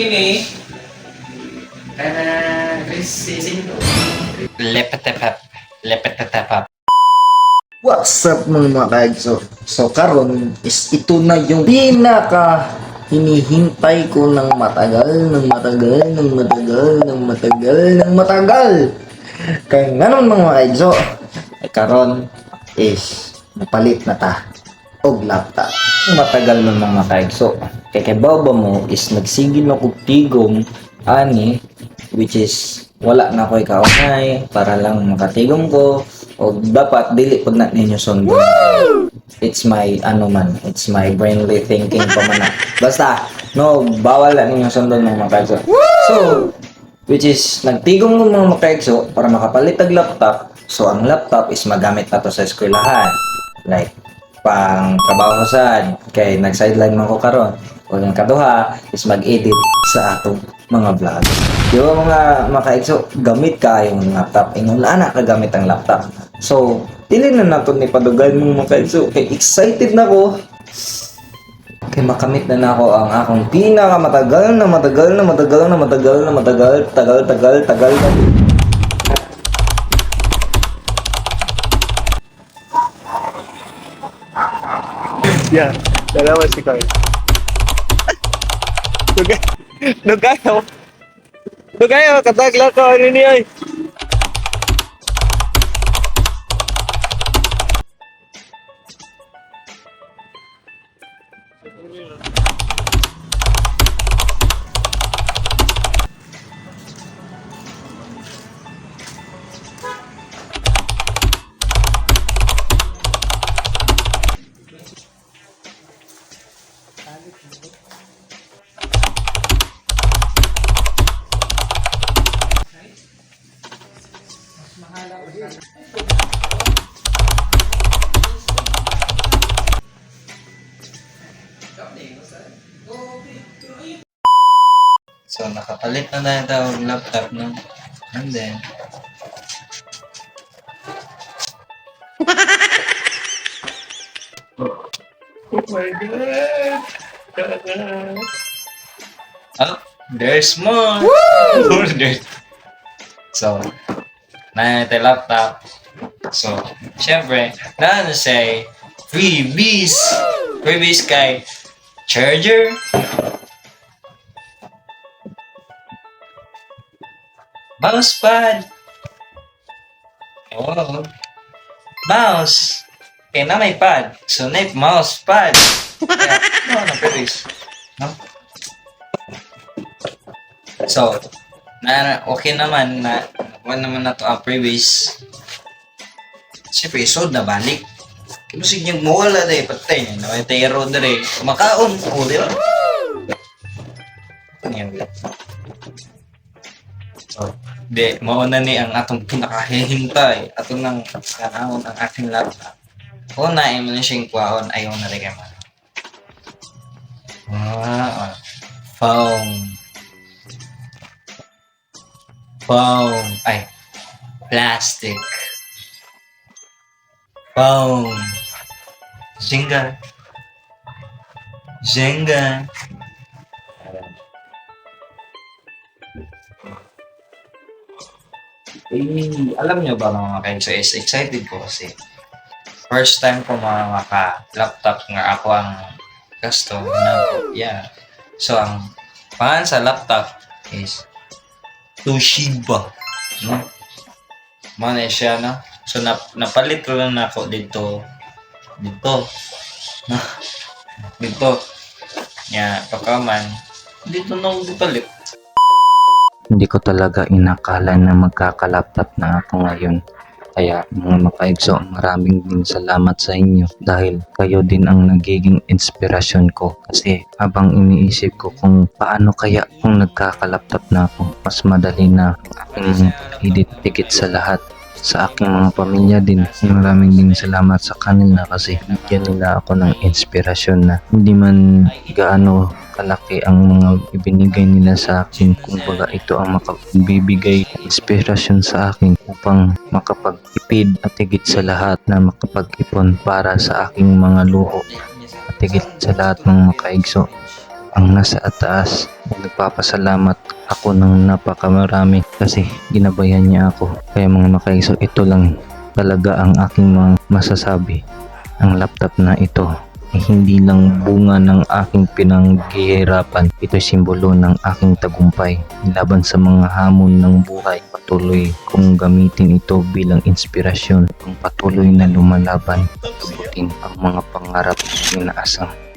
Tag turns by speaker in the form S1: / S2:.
S1: Kini,
S2: Ah, Chris Cinco.
S1: lepetepep. Lepetepep.
S3: What's up mga mga kaigso? So karon is ito na yung pinaka hinihintay ko ng matagal, ng matagal, ng matagal, ng matagal, ng matagal. Kaya nga naman mga kaigso, ay karon is napalit na ta og laptop. Matagal na mga kaigso. Kaya kay baba mo is nagsigil na tigom ani which is wala na ko ikaunay para lang makatigom ko. O dapat dili pag na ninyo sundo. It's my ano man it's my brainly thinking pa man basta no bawal na ninyo sundo ng mga so which is nagtigom ko mga makaigso para makapalit ang laptop. So ang laptop is magamit na to sa eskwelahan. Like pang trabaho sad kay nag sideline man ko karon o yung kaduha is mag-edit sa atong mga vlog. Ba mga makaigso, gamit ka yung laptop. Ingon na ka gamit ang laptop. So, dili na nato ni padugan mong makaigso. Kay excited na ko. Kay makamit na nako ang akong pinaka matagal na matagal na matagal na matagal na matagal tagal tagal tagal na
S4: Yan. Dalawa si Carl. Nugay. Nugayo. Nugayo. Katagla ko. Ano niya?
S1: So, nakapalit na tayo tawag laptop, no? And then,
S4: Oh my God.
S1: oh, there's more! More there. So, na tayo laptop. So, syempre, na ano say, freebies! Freebies kay charger, mousepad, oh, mouse, kaya na may pad, so na mouse pad. Kaya, no, no, freebies. No? So, na okay naman na nakuha naman na to ang previous Siyempre, sold na balik. Kasi yung mawala na patay niya. Naway tayro na rin. Makaon. O, di ba? Yan. So, di, mauna ni ang atong pinakahihintay. Atong nang kanahon ang ating laptop. O na, mo na siyang kwaon. Ayaw na rin kayo. Ah. phone. Foam. Ay. Plastic. Foam. Jenga. Jenga. Eh, alam nyo ba mga kainso is excited ko kasi first time ko mga maka-laptop nga ako ang custom na yeah. So, ang pangalan sa laptop is Toshiba. No? Mana siya, no? So, nap napalit lang na ako dito. Dito. No? Dito. Nya, pagkaman. Dito na ako palit.
S5: Hindi ko talaga inakala na magkakalaptop na ako ngayon. Kaya mga makaigso, maraming din salamat sa inyo dahil kayo din ang nagiging inspirasyon ko. Kasi habang iniisip ko kung paano kaya kung nagkakalaptop na ako, mas madali na aking tigit sa lahat sa aking mga pamilya din. Maraming din salamat sa kanila kasi bigyan nila ako ng inspirasyon na hindi man gaano kalaki ang mga ibinigay nila sa akin. Kumbaga ito ang makabibigay inspirasyon sa akin upang makapag-ipid at higit sa lahat na makapag-ipon para sa aking mga luho at higit sa lahat ng makaigso ang nasa ataas. Nagpapasalamat ako ng napakamarami kasi ginabayan niya ako. Kaya mga makaiso, ito lang talaga ang aking mga masasabi. Ang laptop na ito ay hindi lang bunga ng aking pinanghihirapan. Ito'y simbolo ng aking tagumpay laban sa mga hamon ng buhay. Patuloy kong gamitin ito bilang inspirasyon kung patuloy na lumalaban at ang mga pangarap na inaasam.